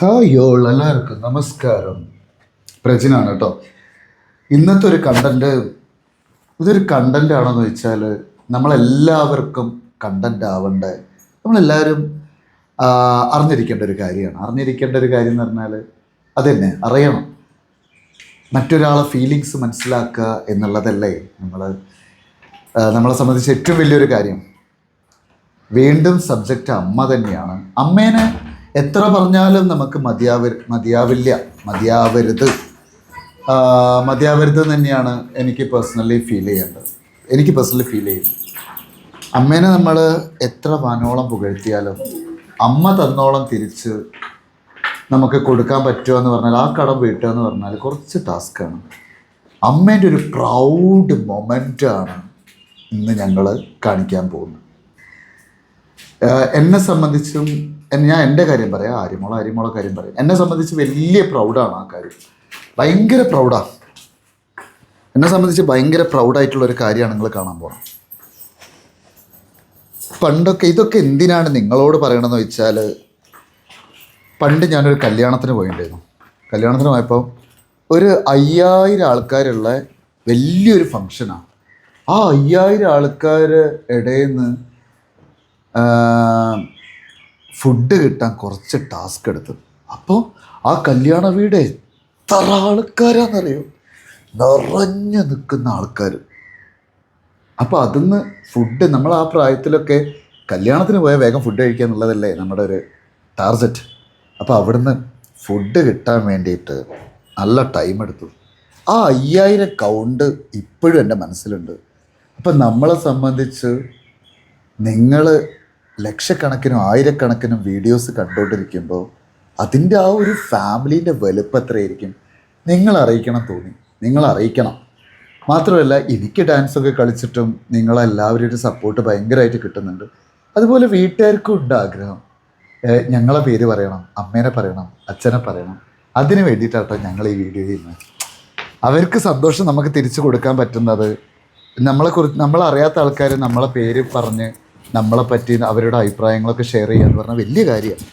Hi all എല്ലാവർക്കും നമസ്കാരം. പ്രജനാണ് കേട്ടോ ഇന്നത്തെ ഒരു കണ്ടന്റ് ഇതൊരു കണ്ടന്റ് ആണെന്ന് വെച്ചാൽ നമ്മളെല്ലാവർക്കും കണ്ടന്റ് ആവേണ്ട. നമ്മളെല്ലാവരും അറിഞ്ഞിരിക്കേണ്ട ഒരു കാര്യമാണ്. അറിഞ്ഞിരിക്കേണ്ട ഒരു കാര്യം എന്ന് പറഞ്ഞാൽ അതന്നെ അറിയണം. മറ്റൊരാളെ ഫീലിങ്സ് മനസ്സിലാക്കുക എന്നുള്ളതല്ലേ നമ്മൾ നമ്മളെ സംബന്ധിച്ച് ഏറ്റവും വലിയൊരു കാര്യം. വീണ്ടും സബ്ജക്റ്റ് അമ്മ തന്നെയാണ്. അമ്മേനെ എത്ര പറഞ്ഞാലും നമുക്ക് മതിയാവ മതിയാവില്ല. മതിയാവരുത്. മതിയാവരുത് തന്നെയാണ് എനിക്ക് പേഴ്സണലി ഫീൽ ചെയ്യേണ്ടത്. എനിക്ക് പേഴ്സണലി ഫീൽ ചെയ്യുന്നത്. അമ്മേനെ നമ്മൾ എത്ര വാനോളം പുകഴ്ത്തിയാലും അമ്മ തന്നോളം തിരിച്ച് നമുക്ക് കൊടുക്കാൻ പറ്റുമോ എന്ന് പറഞ്ഞാൽ ആ കടം വീട്ടുക എന്ന് പറഞ്ഞാൽ കുറച്ച് ടാസ്ക്കാണ് അമ്മേന്റെ ഒരു പ്രൗഡ് മൊമെന്റാണ് ഇന്ന് ഞങ്ങൾ കാണിക്കാൻ പോകുന്നത്. എന്നെ സംബന്ധിച്ചും ഞാൻ എന്റെ കാര്യം പറയാം ആര്യമോള ആര്യമോള കാര്യം പറയാം. എന്നെ സംബന്ധിച്ച് വലിയ പ്രൗഡാണ് ആ കാര്യം. ഭയങ്കര പ്രൗഡാണ് എന്നെ സംബന്ധിച്ച് ഭയങ്കര പ്രൗഡായിട്ടുള്ള ഒരു കാര്യമാണ് നിങ്ങൾ കാണാൻ പോകുന്നത് പണ്ടൊക്കെ ഇതൊക്കെ എന്തിനാണ് നിങ്ങളോട് പറയണമെന്ന് വെച്ചാൽ പണ്ട് ഞാനൊരു കല്യാണത്തിന് പോയിട്ടുണ്ടായിരുന്നു കല്യാണത്തിന് പോയപ്പോൾ ഒരു അയ്യായിരം ആൾക്കാരുള്ള വലിയൊരു ഫങ്ഷനാണ് ആ അയ്യായിരം ആൾക്കാർ ഇടയിൽ നിന്ന് ഫുഡ് കിട്ടാൻ കുറച്ച് ടാസ്ക് എടുത്തു. അപ്പോൾ ആ കല്യാണ വീട് എത്ര ആൾക്കാരാണെന്നറിയോ നിറഞ്ഞു നിൽക്കുന്ന ആൾക്കാർ അപ്പോൾ അതിന്ന് ഫുഡ് നമ്മൾ ആ പ്രായത്തിലൊക്കെ കല്യാണത്തിന് പോയാൽ വേഗം ഫുഡ് കഴിക്കുക എന്നുള്ളതല്ലേ നമ്മുടെ ഒരു ടാർഗറ്റ്. അപ്പോൾ അവിടുന്ന് ഫുഡ് കിട്ടാൻ വേണ്ടിയിട്ട് നല്ല ടൈം എടുത്തു. ആ അയ്യായിരം കൗണ്ട് ഇപ്പോഴും എന്റെ മനസ്സിലുണ്ട്. അപ്പം നമ്മളെ സംബന്ധിച്ച് നിങ്ങൾ ലക്ഷക്കണക്കിനും ആയിരക്കണക്കിനും വീഡിയോസ് കണ്ടുകൊണ്ടിരിക്കുമ്പോൾ അതിന്റെ ആ ഒരു ഫാമിലീന്റെ വലുപ്പം എത്രയായിരിക്കും? നിങ്ങൾ അറിയിക്കണം തോന്നി. നിങ്ങൾ അറിയിക്കണം മാത്രമല്ല എനിക്ക് ഡാൻസൊക്കെ കളിച്ചിട്ടും നിങ്ങളെല്ലാവരും ഒരു സപ്പോർട്ട് ഭയങ്കരമായിട്ട് കിട്ടുന്നുണ്ട്. അതുപോലെ വീട്ടുകാർക്കും ഉണ്ട് ആഗ്രഹം. ഞങ്ങളെ പേര് പറയണം അമ്മേനെ പറയണം അച്ഛനെ പറയണം. അതിന് വേണ്ടിയിട്ടാട്ടോ ഞങ്ങൾ ഈ വീഡിയോ ചെയ്യുന്നത്. അവർക്ക് സന്തോഷം നമുക്ക് തിരിച്ചു കൊടുക്കാൻ പറ്റുന്നത് നമ്മളെ കുറിച്ച് നമ്മളറിയാത്ത ആൾക്കാർ നമ്മളെ പേര് പറഞ്ഞ് നമ്മളെ പറ്റി അവരുടെ അഭിപ്രായങ്ങളൊക്കെ ഷെയർ ചെയ്യുക എന്ന് പറഞ്ഞാൽ വലിയ കാര്യമാണ്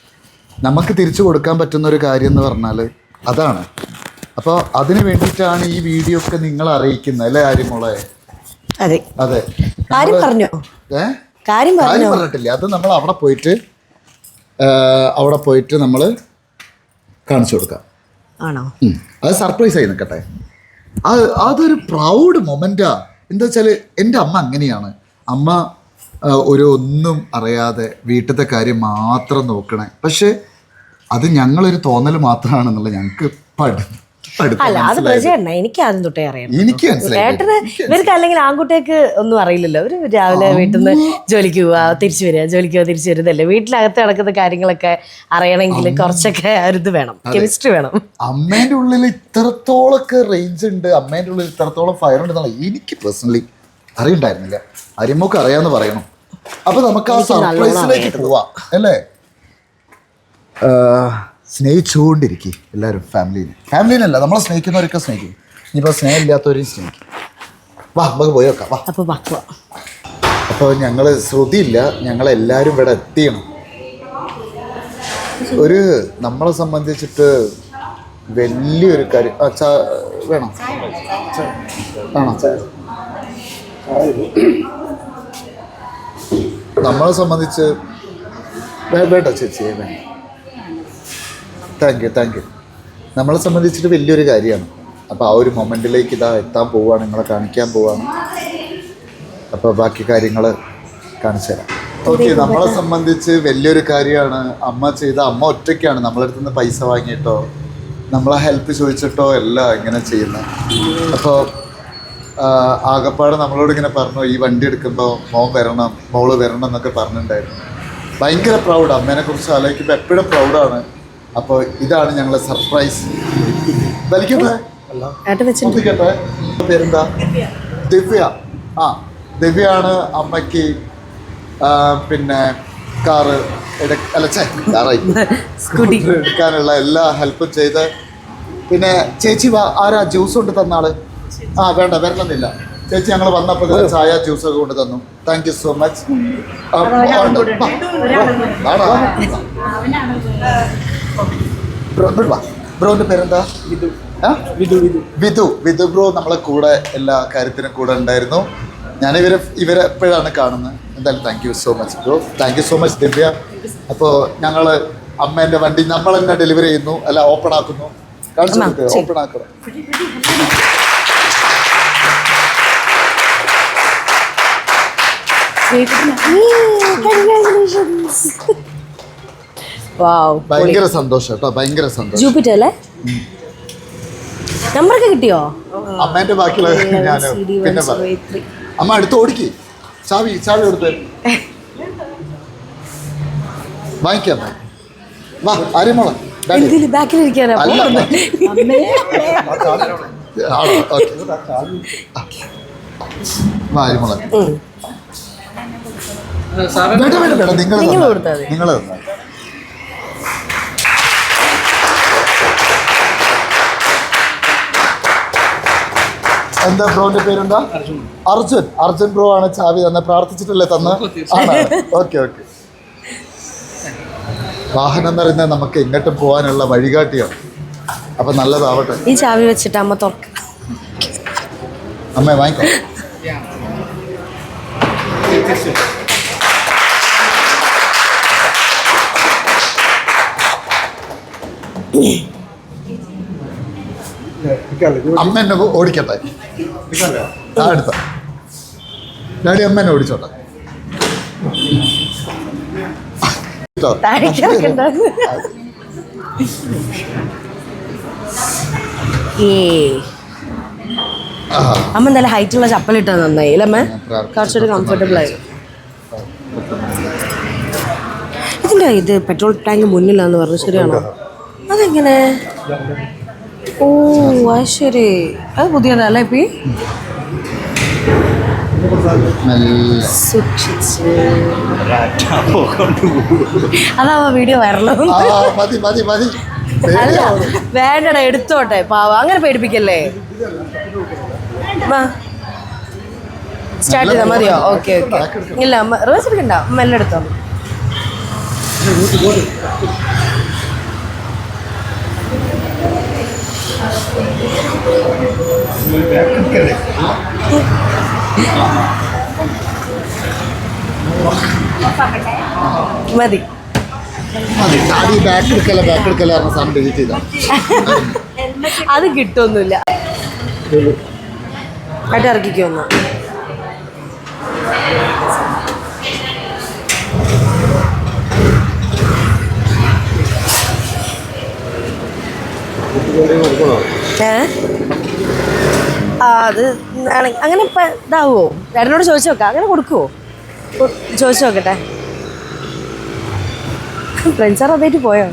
നമുക്ക് തിരിച്ചു കൊടുക്കാൻ പറ്റുന്ന ഒരു കാര്യം എന്ന് പറഞ്ഞാൽ അതാണ്. അപ്പോൾ അതിന് വേണ്ടിയിട്ടാണ് ഈ വീഡിയോ ഒക്കെ നിങ്ങൾ അറിയിക്കുന്നത് അല്ലേ ആര്യമോളെ അതെ. അതെ. കാര്യം പറഞ്ഞോ? കാര്യം പറഞ്ഞിട്ടില്ല. അത് നമ്മൾ അവിടെ പോയിട്ട് അവിടെ പോയിട്ട് നമ്മൾ കാണിച്ചു കൊടുക്കാം. ആണോ? അത് സർപ്രൈസ് ആയി നിൽക്കട്ടെ. അത് അതൊരു പ്രൗഡ് മൊമെന്റാ എന്താ വെച്ചാൽ എന്റെ അമ്മ അങ്ങനെയാണ്. അമ്മ ഒരു ഒന്നും അറിയാതെ വീട്ടിലത്തെ കാര്യം മാത്രം നോക്കണേ. പക്ഷെ അത് ഞങ്ങളൊരു തോന്നൽ മാത്രമാണെന്നുള്ള ഞങ്ങൾക്ക് പഠി പഠിത്തം അല്ല അത്. പ്രജയണ്ണ എനിക്ക് ആദ്യം തൊട്ടേ അറിയാം എനിക്ക് ഏട്ടന് ഇവർക്ക് അല്ലെങ്കിൽ ആൺകുട്ടികൾക്ക് ഒന്നും അറിയില്ലല്ലോ. അവർ രാവിലെ വീട്ടിൽ നിന്ന് ജോലിക്ക് പോവാ തിരിച്ചു വരിക ജോലിക്ക് പോവാ തിരിച്ചു വരുന്നല്ലേ വീട്ടിലകത്ത് നടക്കുന്ന കാര്യങ്ങളൊക്കെ അറിയണമെങ്കിൽ കുറച്ചൊക്കെ ഇത് വേണം കെമിസ്ട്രി വേണം. അമ്മേന്റെ ഉള്ളിൽ ഇത്രത്തോളൊക്കെ റേഞ്ച് ഉണ്ട് അമ്മേന്റെ ഉള്ളിൽ ഇത്രത്തോളം ഫയർ ഉണ്ട് എനിക്ക് പേഴ്സണലി അറിയണ്ടായിരുന്നില്ല. അരിമോക്ക് അറിയാന്ന് പറയണം അപ്പൊ നമുക്ക് ആ സർപ്രൈസിലേക്ക് പോവാം അല്ലേ? സ്നേഹിച്ചുകൊണ്ടിരിക്കും എല്ലാവരും ഫാമിലിനെ. ഫാമിലിനല്ല നമ്മളെ സ്നേഹിക്കുന്നവരൊക്കെ സ്നേഹിക്കും. ഇനിയിപ്പോൾ സ്നേഹം ഇല്ലാത്തവരെയും സ്നേഹിക്കും. വാ നമുക്ക് പോയി വെക്കാം വാ. അപ്പൊ വാ അപ്പോൾ ഞങ്ങൾ ശ്രുതിയില്ല ഞങ്ങളെല്ലാവരും ഇവിടെ എത്തിയണം. ഒരു നമ്മളെ സംബന്ധിച്ചിട്ട് വലിയൊരു കാര്യം. ആ വേണം? ആണോ നമ്മളെ സംബന്ധിച്ച് വേണ്ട ചേച്ചി താങ്ക് യു താങ്ക് യു നമ്മളെ സംബന്ധിച്ചിട്ട് വലിയൊരു കാര്യമാണ്. അപ്പോൾ ആ ഒരു മൊമെന്റിലേക്ക് ഇതാ എത്താൻ പോവുകയാണ് നിങ്ങളെ കാണിക്കാൻ പോവുകയാണ് അപ്പോൾ ബാക്കി കാര്യങ്ങൾ കാണിച്ചു തരാം. ഓക്കെ നമ്മളെ സംബന്ധിച്ച് വലിയൊരു കാര്യമാണ്. അമ്മ ചെയ്ത അമ്മ ഒറ്റയ്ക്കാണ്. നമ്മളടുത്ത് നിന്ന് പൈസ വാങ്ങിയിട്ടോ നമ്മളെ ഹെൽപ്പ് ചോദിച്ചിട്ടോ എല്ലാം ഇങ്ങനെ ചെയ്യുന്നത്. അപ്പോൾ ആകപ്പാട് നമ്മളോട് ഇങ്ങനെ പറഞ്ഞു ഈ വണ്ടി എടുക്കുമ്പോൾ മോൻ വരണം മോൾ വരണം എന്നൊക്കെ പറഞ്ഞിട്ടുണ്ടായിരുന്നു. ഭയങ്കര പ്രൗഡ് അമ്മേനെ കുറിച്ച് ആലോചിക്കുമ്പോൾ എപ്പോഴും പ്രൗഡാണ് അപ്പോൾ ഇതാണ് ഞങ്ങളെ സർപ്രൈസ് വലിക്കട്ടെ? പേരെന്താ? ദിവ്യ. ആ ദിവ്യാണ് അമ്മയ്ക്ക് പിന്നെ കാറ് കാറായി. എടുക്കാനുള്ള എല്ലാ ഹെൽപ്പും ചെയ്ത്. പിന്നെ ചേച്ചി വാ ആരാ? ജ്യൂസ് കൊണ്ട് തന്നാൾ ആ വേണ്ട വരണമെന്നില്ല. ചേച്ചി ഞങ്ങൾ വന്നപ്പോൾ ചായ ജ്യൂസ് ഒക്കെ കൊണ്ട് തന്നു. താങ്ക് യു സോ മച്ച് ബ്രോന്റെ പേരെന്താ? വിധു. വിധു ബ്രോ നമ്മളെ കൂടെ എല്ലാ കാര്യത്തിനും കൂടെ ഉണ്ടായിരുന്നു. ഞാൻ ഇവരെ ഇവരെ എപ്പോഴാണ് കാണുന്നത്? എന്തായാലും thank you so much bro thank you so much Divya. അപ്പോൾ ഞങ്ങൾ അമ്മേന്റെ വണ്ടി നമ്മൾ തന്നെ ഡെലിവറി ചെയ്യുന്നു. അല്ല ഓപ്പൺ ആക്കുന്നു. കാണിച്ചു. ഓപ്പൺ ആക്കണം. ഭയങ്കര സന്തോഷം കേട്ടോ ഭയങ്കര സന്തോഷം. ജൂപ്പിറ്റർ അല്ലേ? നമ്പറൊക്കെ കിട്ടിയോ? അമ്മേന്റെ ബാക്കിയുള്ള ഞാൻ പിന്നെ പറയാം. അമ്മ അടുത്ത് ഓടിക്ക്. ചാവി ചാവി കൊടുത്ത്. വാങ്ങിക്കാം വാ ആര്യമോളെ ബാക്കിലിരിക്കാനാ? വാ ആര്യമോളെ ഉം. വേണ്ട വേണ്ട വേണ്ട. നിങ്ങൾ നിങ്ങൾ കൊടുത്താൽ മതി. നിങ്ങൾ എന്താ ബ്രോന്റെ പേരെന്താ? അർജുൻ. അർജുൻ. ബ്രോ ആണ് ചാവി തന്നെ പ്രാർത്ഥിച്ചിട്ടല്ലേ തന്ന്? ആണ്? Okay okay. വാഹനം എന്ന് പറയുന്നത് നമുക്ക് എങ്ങോട്ടും പോകാനുള്ള വഴികാട്ടിയാണ്. അപ്പൊ നല്ലതാവട്ടെ. ഈ ചാവി വെച്ചിട്ട് അമ്മ തുറക്ക. അമ്മ വാങ്ങിക്കോ. അമ്മ എന്നെ ഓടിക്കട്ടെ. ആ അടുത്ത ഡാഡി അമ്മ എന്നെ ഓടിച്ചോട്ടെ. അമ്മ നല്ല ഹൈറ്റ് ഉള്ള ചപ്പലിട്ടാ നന്നായി അല്ലേ അമ്മ? കുറച്ചുകൂടി കംഫർട്ടബിൾ ആയി ഇതിന്റെ ഇത് പെട്രോൾ ടാങ്ക് മുന്നിലാന്ന് പറഞ്ഞു ശരിയാണോ? അതെങ്ങനെ? ഓ അത് ശരി അത് പുതിയതല്ലേ ഇപ്പി? സൂക്ഷിച്ച്. അതാ വീഡിയോ വരണം ആ മതി മതി മതി. അല്ല വേണ്ടടാ എടുത്തോട്ടെ പാവ. അങ്ങനെ പേടിപ്പിക്കല്ലേ? സ്റ്റാർട്ട് ചെയ്താ മതിയോ? Okay okay. ഇല്ല റിവേഴ്സ് എടുക്കണ്ട മെല്ലെ മതി. ബാക്ക് എടുക്കല ബാക്ക് എടുക്കല സാധനം ഡിലീറ്റ് ചെയ്താ. അത് കിട്ടൊന്നുമില്ല ആയിട്ട് ഇറക്കിക്കൊന്നു ഏ? അത് അങ്ങനെ ഇപ്പം ഇതാവുമോ ചേട്ടനോട് ചോദിച്ചു നോക്കാം. അങ്ങനെ കൊടുക്കുമോ ചോദിച്ചു നോക്കട്ടെ. ഫ്രണ്ട്സാർ അതായിട്ട് പോയോ?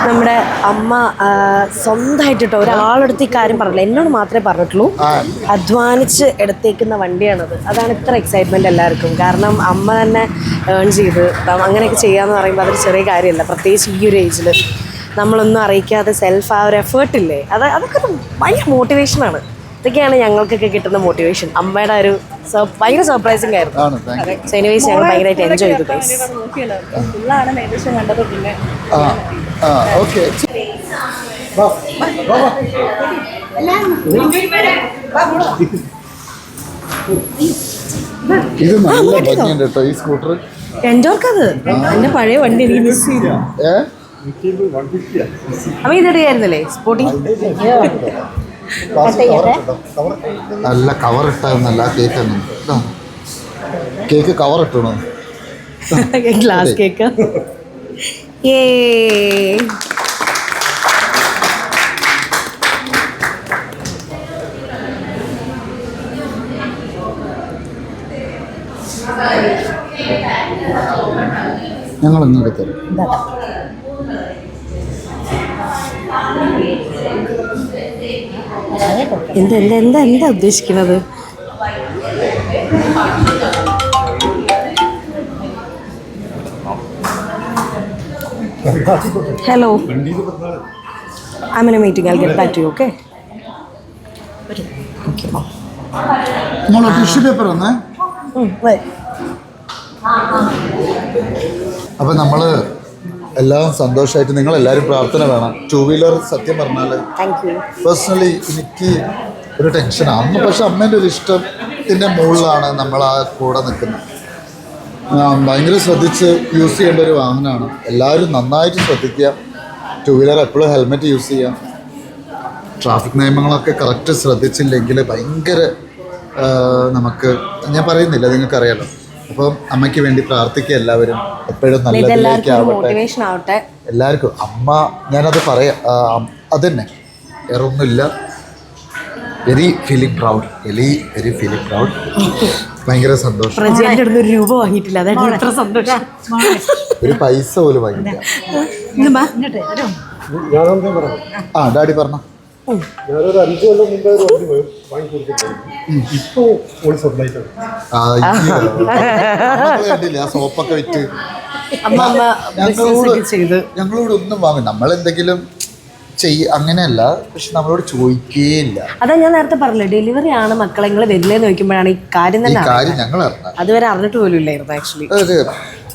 നമ്മുടെ അമ്മ സ്വന്തമായിട്ട് കേട്ടോ ഒരാളെടുത്ത് ഈ കാര്യം പറഞ്ഞില്ല എന്നോട് മാത്രമേ പറഞ്ഞിട്ടുള്ളൂ അധ്വാനിച്ച് എടുത്തേക്കുന്ന വണ്ടിയാണത് അതാണ് ഇത്ര എക്സൈറ്റ്മെന്റ് എല്ലാവർക്കും കാരണം അമ്മ തന്നെ ഏൺ ചെയ്ത് അങ്ങനെയൊക്കെ ചെയ്യാന്ന് പറയുമ്പോൾ അതൊരു ചെറിയ കാര്യമല്ല പ്രത്യേകിച്ച് ഈ ഒരു ഏജിൽ നമ്മളൊന്നും അറിയിക്കാതെ സെൽഫ് ആ ഒരു എഫേർട്ട് ഇല്ലേ അത് അതൊക്കെ ഒരു ഭയങ്കര മോട്ടിവേഷനാണ് ഇതൊക്കെയാണ് ഞങ്ങൾക്കൊക്കെ കിട്ടുന്ന മോട്ടിവേഷൻ അമ്മയുടെ ഒരു ഭയങ്കര സർപ്രൈസിംഗ് ആയിരുന്നു സോ എനിവേസ് ഞങ്ങൾ ഭയങ്കരമായിട്ട് എൻജോയ് ചെയ്തു ഗൈസ് ആ ഓക്കെ. ഇത് നല്ല ഭംഗിയുണ്ട് കേട്ടോ ഈ സ്കൂട്ടർ എൻജോർക്കത് എന്റെ പഴയ വണ്ടി എനിക്ക് മിസ് ചെയ്തു. അപ്പൊ ഇതെടുക്കായിരുന്നല്ലേ സ്പോർട്ടിങ് നല്ല കവർ ഇട്ടായിരുന്നല്ല കേക്ക് കേക്ക് കവർ ഇട്ടണോ? ഗ്ലാസ് കേക്ക് ഏ ഞങ്ങൾ തരും. എന്താ എന്താ എന്താ ഉദ്ദേശിക്കുന്നത് hello I mean meeting I get back to you okay നമ്മളെ ടിഷ്യൂ പേപ്പർ വന്നേ. അപ്പം നമ്മൾ എല്ലാം സന്തോഷമായിട്ട് നിങ്ങൾ എല്ലാവരും പ്രാർത്ഥന വേണം. ടു വീലർ സത്യം പറഞ്ഞാൽ പേഴ്സണലി എനിക്ക് ഒരു ടെൻഷനാണ് അമ്മ പക്ഷെ അമ്മേന്റെ ഒരു ഇഷ്ടത്തിന്റെ മുകളിലാണ് നമ്മൾ ആ കൂടെ നിൽക്കുന്നത്. ഭയങ്കര ശ്രദ്ധിച്ച് യൂസ് ചെയ്യേണ്ട ഒരു വാഹനമാണ്. എല്ലാവരും നന്നായിട്ട് ശ്രദ്ധിക്കുക. ടു വീലർ എപ്പോഴും ഹെൽമെറ്റ് യൂസ് ചെയ്യാം ട്രാഫിക് നിയമങ്ങളൊക്കെ കറക്റ്റ് ശ്രദ്ധിച്ചില്ലെങ്കിൽ ഭയങ്കര നമുക്ക് ഞാൻ പറയുന്നില്ല നിങ്ങൾക്കറിയാലോ. അപ്പം അമ്മയ്ക്ക് വേണ്ടി പ്രാർത്ഥിക്കുക എല്ലാവരും. എപ്പോഴും നല്ലതിലേക്ക് ആവട്ടെ. എല്ലാവർക്കും. അമ്മ ഞാനത് പറയാം. അതന്നെ. വേറെ ഒന്നുമില്ല very feeling proud very very feeling proud ഭയങ്കര സന്തോഷം. പ്രജയുടെ അടുത്ത് ഒരു രൂപ വാങ്ങിയിട്ടില്ല. സന്തോഷം. ഒരു പൈസ പോലും വാങ്ങിയിട്ടില്ല. ആ ഡാഡി പറഞ്ഞ. ഞാനൊരു അഞ്ചു കൊല്ലം മുമ്പേ ഒരു വണ്ടി ഇപ്പൊ ഓൾ കണ്ടില്ല ആ സോപ്പൊക്കെ വിറ്റ്. അമ്മ അമ്മ ബിസിനസ് ഒക്കെ ചെയ്ത്. ഞങ്ങളോട് ഒന്നും വാങ്ങും നമ്മളെന്തെങ്കിലും ചെയ്യ അങ്ങനെയല്ല പക്ഷെ നമ്മളോട് ചോദിക്കേയില്ല. അതാ ഞാൻ നേരത്തെ പറഞ്ഞില്ലേ ഡെലിവറി ആണ് മക്കളെ നിങ്ങൾ വരില്ലെന്ന് ചോദിക്കുമ്പോഴാണ് ഈ കാര്യം ഈ തന്നെ അറിയുന്നത്. കാര്യം ഞങ്ങൾ അതുവരെ അറിഞ്ഞിട്ട് പോലും ഇല്ലായിരുന്നു ആക്ച്വലി ഒരു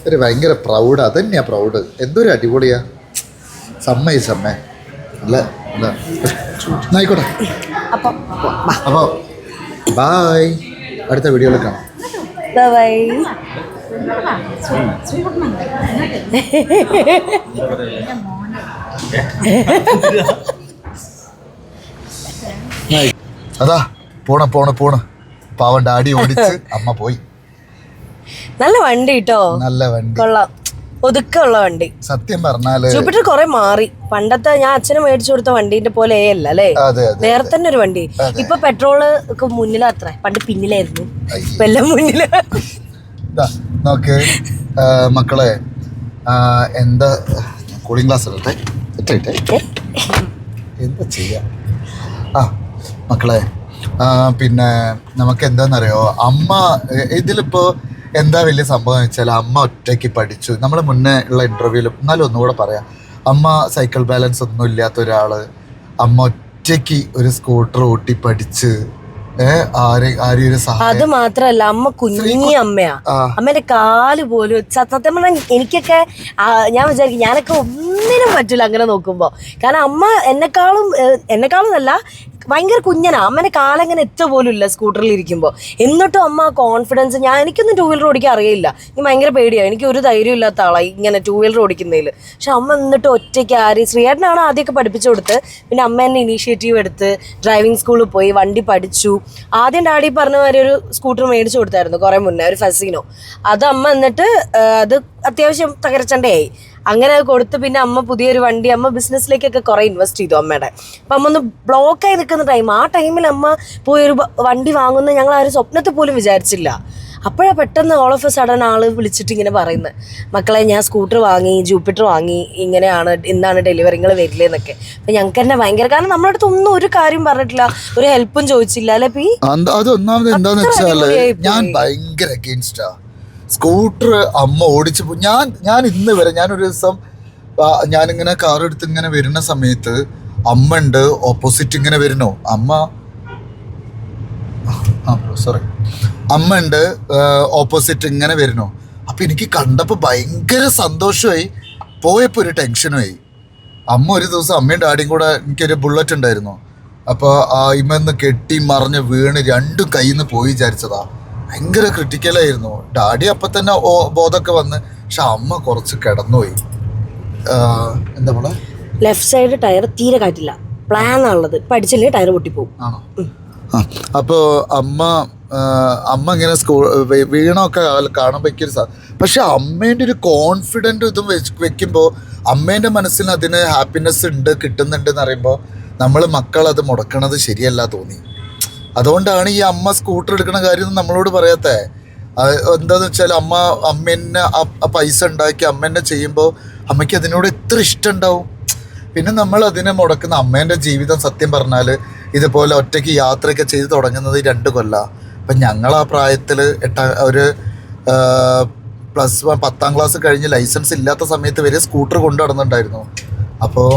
ഒരു ഭയങ്കര പ്രൗഡ് അത് തന്നെയാ പ്രൗഡ് എന്തൊരു അടിപൊളിയാ. സമ്മയി സമ്മേ അല്ല? അല്ല എന്നാ ആയിക്കോട്ടെ. അപ്പൊ അപ്പോൾ ബായ് അടുത്ത വീഡിയോയിൽ കാണാം. ബൈ അതാ പോണ പോണ പോണ. പാവം ഡാഡി ഓടിച്ച് അമ്മ പോയി. നല്ല വണ്ടി കേട്ടോ നല്ല വണ്ടി. കൊള്ളാം. ഒതുക്കമുള്ള വണ്ടി. സത്യം പറഞ്ഞാൽ ജൂപ്പിറ്റർ കുറെ മാറി. പണ്ടത്തെ ഞാൻ അച്ഛനും മേടിച്ചു കൊടുത്ത വണ്ടീന്റെ പോലെ അല്ല അല്ലേ? വേറെ തന്നെ ഒരു വണ്ടി. ഇപ്പൊ പെട്രോൾ ഒക്കെ മുന്നിലാത്ര പണ്ട് പിന്നിലായിരുന്നു. ഇപ്പൊ എല്ലാം മുന്നിൽ. ഇതാ നോക്ക് മക്കളെ എന്താ കൂളിംഗ് ഗ്ലാസ് ഇടട്ടെ? ഇട്ടിട്ടെ ഇട്ടേ. എന്താ ചെയ്യാ? ആ മക്കളെ പിന്നെ നമുക്ക് എന്താണെന്നറിയോ അമ്മ ഇതിലിപ്പോൾ ഇതിലിപ്പോ എന്താ വലിയ സംഭവം എന്ന് വെച്ചാൽ അമ്മ ഒറ്റയ്ക്ക് പഠിച്ചു. നമ്മൾ മുന്നേ ഉള്ള ഇന്റർവ്യൂവിൽ എന്നാലും ഒന്നുകൂടെ പറയാം. അമ്മ സൈക്കിൾ ബാലൻസ് ഒന്നും ഇല്ലാത്ത ഒരാൾ. അമ്മ ഒറ്റയ്ക്ക് ഒരു സ്കൂട്ടർ ഓട്ടി പഠിച്ച് അത് മാത്രല്ല അമ്മ കുഞ്ഞി അമ്മയാ. അമ്മേന്റെ കാൽ പോലും സത്യം പറഞ്ഞാൽ എനിക്കൊക്കെ ഞാൻ വിചാരിക്കും ഞാനൊക്കെ ഒന്നിനും പറ്റില്ല അങ്ങനെ നോക്കുമ്പോ. കാരണം അമ്മ എന്നെക്കാളും എന്നെക്കാളും അല്ല ഭയങ്കര കുഞ്ഞനാ. അമ്മനെ കാലങ്ങനെ എത്ര പോലും ഇല്ല സ്കൂട്ടറിൽ ഇരിക്കുമ്പോൾ എന്നിട്ടും അമ്മ ആ കോൺഫിഡൻസ് ഞാൻ എനിക്കൊന്നും ടൂ വീലർ ഓടിക്കാൻ അറിയില്ല. എനിക്ക് ഭയങ്കര പേടിയാണ് എനിക്ക് ഒരു ധൈര്യം ഇല്ലാത്ത ആളായി ഇങ്ങനെ ടൂ വീലർ ഓടിക്കുന്നതിൽ പക്ഷെ അമ്മ എന്നിട്ട് ഒറ്റയ്ക്ക് ആര് ശ്രീയേട്ടനാണ് ആദ്യമൊക്കെ പഠിപ്പിച്ചു കൊടുത്ത്. പിന്നെ അമ്മ എന്നെ ഇനീഷ്യേറ്റീവ് എടുത്ത് ഡ്രൈവിംഗ് സ്കൂളിൽ പോയി വണ്ടി പഠിച്ചു. ആദ്യം ഡാഡി പറഞ്ഞ മാതിരി ഒരു സ്കൂട്ടർ മേടിച്ചു കൊടുത്തായിരുന്നു കുറെ മുന്നേ ഒരു ഫസീനോ. അത് അമ്മ എന്നിട്ട് അത് അത്യാവശ്യം തകരച്ചണ്ടയായി അങ്ങനെ അത് കൊടുത്ത് പിന്നെ അമ്മ പുതിയൊരു വണ്ടി അമ്മ ബിസിനസ്സിലേക്കൊക്കെ കുറെ ഇൻവെസ്റ്റ് ചെയ്തു അമ്മയുടെ. അപ്പം അമ്മ ഒന്ന് ബ്ലോക്കായി നിൽക്കുന്ന ടൈം ആ ടൈമിൽ അമ്മ പോയി ഒരു വണ്ടി വാങ്ങുന്ന ഞങ്ങൾ ആരും സ്വപ്നത്തിൽ പോലും വിചാരിച്ചില്ല. അപ്പോഴാണ് പെട്ടെന്ന് ഓൾ ഓഫ് എ സഡൻ ആൾ വിളിച്ചിട്ട് ഇങ്ങനെ പറയുന്നത് മക്കളെ ഞാൻ സ്കൂട്ടർ വാങ്ങി ജൂപ്പിറ്റർ വാങ്ങി ഇങ്ങനെയാണ് ഇന്നാണ് ഡെലിവറിങ്ങൾ വരില്ലെന്നൊക്കെ. അപ്പൊ ഞങ്ങൾക്ക് തന്നെ ഭയങ്കര കാരണം നമ്മുടെ അടുത്ത് ഒന്നും ഒരു കാര്യം പറഞ്ഞിട്ടില്ല ഒരു ഹെൽപ്പും ചോദിച്ചില്ല അല്ലെ പി? അത് ഒന്നാമത് അടിപൊളിയായി പോയി. ഞാൻ ഭയങ്കര സ്കൂട്ടർ അമ്മ ഓടിച്ചു ഞാൻ ഞാൻ ഇന്ന് വരെ ഞാനൊരു ദിവസം ഞാനിങ്ങനെ കാർ എടുത്ത് ഇങ്ങനെ വരുന്ന സമയത്ത് അമ്മ ഉണ്ട് ഓപ്പോസിറ്റ് ഇങ്ങനെ വരുന്നു. അമ്മ സോറി അമ്മ ഉണ്ട് ഓപ്പോസിറ്റ് ഇങ്ങനെ വരുന്നു. അപ്പൊ എനിക്ക് കണ്ടപ്പോൾ ഭയങ്കര സന്തോഷമായി. പോയപ്പോൾ ഒരു ടെൻഷനുമായി. അമ്മ ഒരു ദിവസം അമ്മയും ഡാഡിയും കൂടെ എനിക്കൊരു ബുള്ളറ്റ് ഉണ്ടായിരുന്നു. അപ്പോൾ ആ ഇമ്മന്ന് കെട്ടി മറിഞ്ഞ് വീണ് രണ്ടും കയ്യിൽ നിന്ന് പോയി വിചാരിച്ചതാ. ഭയങ്കര ക്രിട്ടിക്കലായിരുന്നു ഡാഡി അപ്പം തന്നെ ഓ- ബോധമൊക്കെ വന്ന് പക്ഷെ അമ്മ കുറച്ച് കിടന്നുപോയി. എന്താ മോളെ? ലെഫ്റ്റ് സൈഡ് ടയർ തീരെ കാറ്റില്ല. പ്ലാൻ ആണുള്ളത്. പഠിച്ചില്ലേ ടയർ പൊട്ടിപ്പോവും. അപ്പോൾ അമ്മ അമ്മ ഇങ്ങനെ സ്കൂൾ വീണൊക്കെ കാണുമ്പോൾ സാ പക്ഷെ അമ്മേന്റെ ഒരു കോൺഫിഡന്റ് ഇതും വെക്കുമ്പോൾ അമ്മേന്റെ മനസ്സിന് അതിന് ഹാപ്പിനെസ് ഉണ്ട് കിട്ടുന്നുണ്ട് എന്ന് പറയുമ്പോൾ നമ്മൾ മക്കൾ അത് മുടക്കണത് ശരിയല്ല തോന്നി. അതുകൊണ്ടാണ് ഈ അമ്മ സ്കൂട്ടർ എടുക്കുന്ന കാര്യം നമ്മളോട് പറയാത്തെ. അത് എന്താന്ന് വെച്ചാൽ അമ്മ അമ്മേനെ ആ- പൈസ ഉണ്ടാക്കി അമ്മേനെ ചെയ്യുമ്പോൾ അമ്മയ്ക്ക് അതിനോട് എത്ര ഇഷ്ടം ഉണ്ടാവും. പിന്നെ നമ്മൾ അതിനെ മുടക്കുന്ന അമ്മേന്റെ ജീവിതം സത്യം പറഞ്ഞാൽ ഇതുപോലെ ഒറ്റയ്ക്ക് യാത്രയൊക്കെ ചെയ്ത് തുടങ്ങുന്നത് രണ്ട് കൊല്ല. അപ്പം ഞങ്ങൾ ആ പ്രായത്തിൽ എട്ടാ ഒരു പ്ലസ് വൺ പത്താം ക്ലാസ് കഴിഞ്ഞ് ലൈസൻസ് ഇല്ലാത്ത സമയത്ത് വരെ സ്കൂട്ടർ കൊണ്ടു നടന്നിട്ടുണ്ടായിരുന്നു. അപ്പോൾ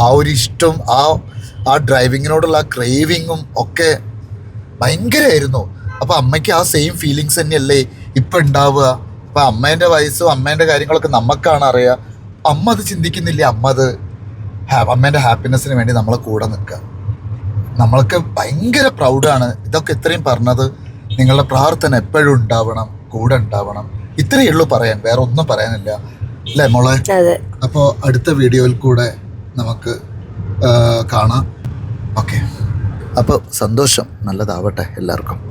ആ ഒരു ഇഷ്ടം ആ ആ ഡ്രൈവിങ്ങിനോടുള്ള ക്രേവിങ്ങും ഒക്കെ ഭയങ്കരമായിരുന്നു അപ്പോൾ അമ്മയ്ക്ക് ആ സെയിം ഫീലിങ്സ് തന്നെയല്ലേ ഇപ്പം ഉണ്ടാവുക അപ്പം അമ്മേന്റെ വയസ്സും അമ്മേന്റെ കാര്യങ്ങളൊക്കെ നമുക്കാണ് അറിയുക അമ്മ അത് ചിന്തിക്കുന്നില്ലേ? അമ്മ അത് അമ്മേന്റെ ഹാപ്പിനെസ്സിന് വേണ്ടി നമ്മളെ കൂടെ നിൽക്കുക. നമ്മൾക്ക് ഭയങ്കര പ്രൗഡാണ് ഇതൊക്കെ ഇത്രയും പറഞ്ഞത് നിങ്ങളുടെ പ്രാർത്ഥന എപ്പോഴും ഉണ്ടാവണം കൂടെ ഉണ്ടാവണം. ഇത്രയേ ഉള്ളൂ പറയാൻ വേറെ ഒന്നും പറയാനില്ല. അല്ലേ മോളെ? അപ്പോൾ അടുത്ത വീഡിയോയിൽ കൂടെ നമുക്ക് കാണാം. ഓക്കെ. അപ്പോൾ സന്തോഷം നല്ലതാവട്ടെ എല്ലാവർക്കും.